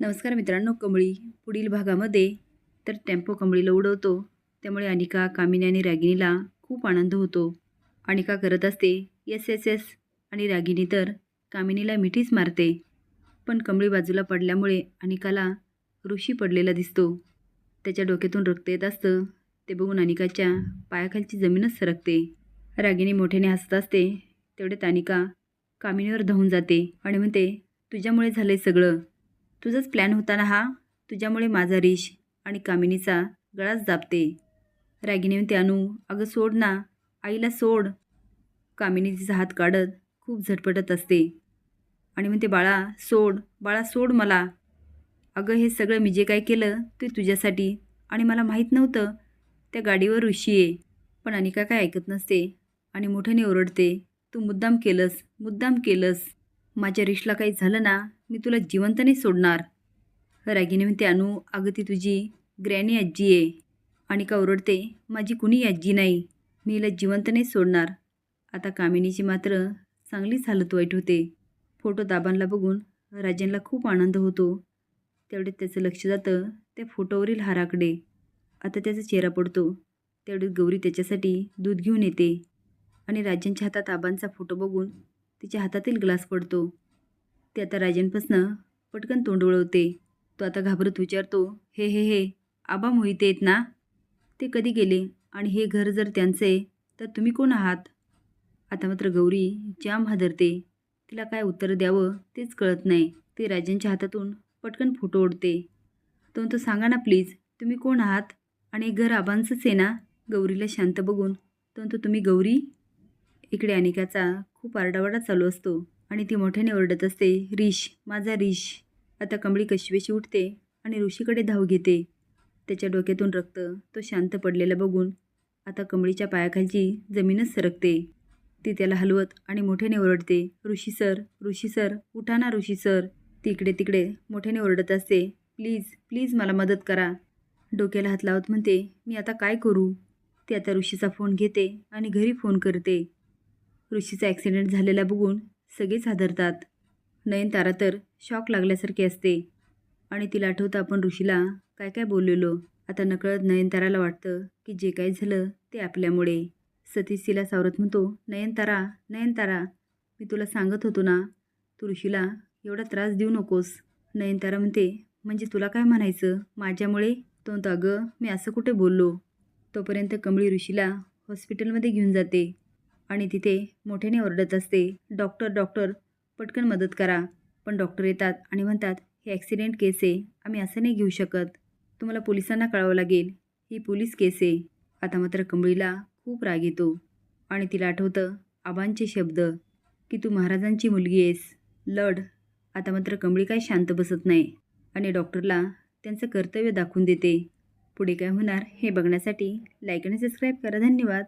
नमस्कार मित्रांनो कमळी पुढील भागामध्ये तर टेम्पो कमळीला उडवतो. त्यामुळे अनिका कामिनी आणि रागिणीला खूप आनंद होतो. अनिका करत असते येस येस येस आणि रागिणी तर कामिनीला मिठीच मारते. पण कमळी बाजूला पडल्यामुळे अनिकाला ऋषी पडलेला दिसतो. त्याच्या डोक्यातून रक्त येत असतं. ते बघून अनिकाच्या पायाखालची जमीनच सरकते. रागिनी मोठ्याने हसत असते. तेवढ्यात अनिका कामिनीवर धावून जाते आणि म्हणते तुझ्यामुळे झालं आहे सगळं. तुझाच प्लॅन होता ना हा? तुझ्यामुळे माझा रिश आणि कामिनीचा गळाच दाबते. रागिनी म्हणते अनु अगं सोड ना. आईला सोड. कामिनी तिचा हात काढत खूप झटपटत असते. आणि म्हणते बाळा सोड. बाळा सोड मला. अगं हे सगळं मी जे काय केलं ते तुझ्यासाठी. आणि मला माहीत नव्हतं. त्या गाडीवर ऋषी आहे. पण अनिका काय ऐकत नसते. आणि मोठ्याने ओरडते तू मुद्दाम केलंस. मुद्दाम केलंस. माझ्या रिशला काही झालं ना मी तुला जिवंत नाही सोडणार. रागिनी म्हणते अनु अगं ती तुझी ग्रॅनी आजी आहे आणि का ओरडते? माझी कुणी आजी नाही. मी हिला जिवंत नाही सोडणार. आता कामिनीची मात्र चांगलीच हालत वाईट होते. फोटो दाबांना बघून राजांना खूप आनंद होतो. तेवढे त्याचं लक्ष जातं त्या फोटोवरील हाराकडे. आता त्याचा चेहरा पडतो. तेवढे गौरी त्याच्यासाठी दूध घेऊन येते. आणि राजांच्या हातात आबांचा फोटो बघून तिच्या हातातील ग्लास पडतो. ते आता राजांपासनं पटकन तोंड वळवते. तो आता घाबरत विचारतो हे हे हे आबा मोहिते आहेत ना? ते कधी गेले आणि हे घर जर त्यांचे तर तुम्ही कोण आहात? आता मात्र गौरी जाम हादरते. तिला काय उत्तर द्यावं तेच कळत नाही. ते राजांच्या हातातून पटकन फोटो ओढते. तो तो सांगा ना प्लीज तुम्ही कोण आहात? आणि घर आबांचंच आहे ना? गौरीला शांत बघून तो तो तुम्ही गौरी? इकडे अनिकाचा खूप आरडावाडा चालू असतो. आणि ती मोठ्याने ओरडत असते रिश माझा रिश. आता कमळी कशवेशी उठते आणि ऋषीकडे धाव घेते. त्याच्या डोक्यातून रक्त तो शांत पडलेला बघून आता कमळीच्या पायाखालची जमीनच सरकते. ती त्याला हलवत आणि मोठ्याने ओरडते ऋषी सर ऋषी सर उठा ना ऋषी सर. ती इकडे तिकडे मोठ्याने ओरडत असते प्लीज प्लीज मला मदत करा. डोक्याला हात लावत म्हणते मी आता काय करू? ती आता ऋषीचा फोन घेते आणि घरी फोन करते. ऋषीचा ॲक्सिडेंट झालेला बघून सगळेच हादरतात. नयनतारा तर शॉक लागल्यासारखी असते. आणि तिला आठवतं आपण ऋषीला काय काय बोललेलो. आता नकळत नयनताराला वाटतं की जे काय झालं ते आपल्यामुळे. सतीश तिला सावरत म्हणतो नयनतारा नयनतारा मी तुला सांगत होतो ना तू ऋषीला एवढा त्रास देऊ नकोस. नयनतारा म्हणते म्हणजे तुला काय म्हणायचं? माझ्यामुळे? तो म्हणतो अगं मी असं कुठे बोललो? तोपर्यंत कमळी ऋषीला हॉस्पिटलमध्ये घेऊन जाते. आणि तिथे मोठ्याने ओरडत असते डॉक्टर डॉक्टर पटकन मदत करा. पण डॉक्टर येतात आणि म्हणतात हे ॲक्सिडेंट केस आहे आम्ही असं नाही घेऊ शकत. तुम्हाला पोलिसांना कळावं लागेल. ही पोलीस केस आहे. आता मात्र कमळीला खूप राग येतो आणि तिला आठवतं आबांचे शब्द की तू महाराजांची मुलगी आहेस. लढ. आता मात्र कमळी काय शांत बसत नाही आणि डॉक्टरला त्यांचं कर्तव्य दाखवून देते. पुढे काय होणार हे बघण्यासाठी लाईक आणि सबस्क्राईब करा. धन्यवाद.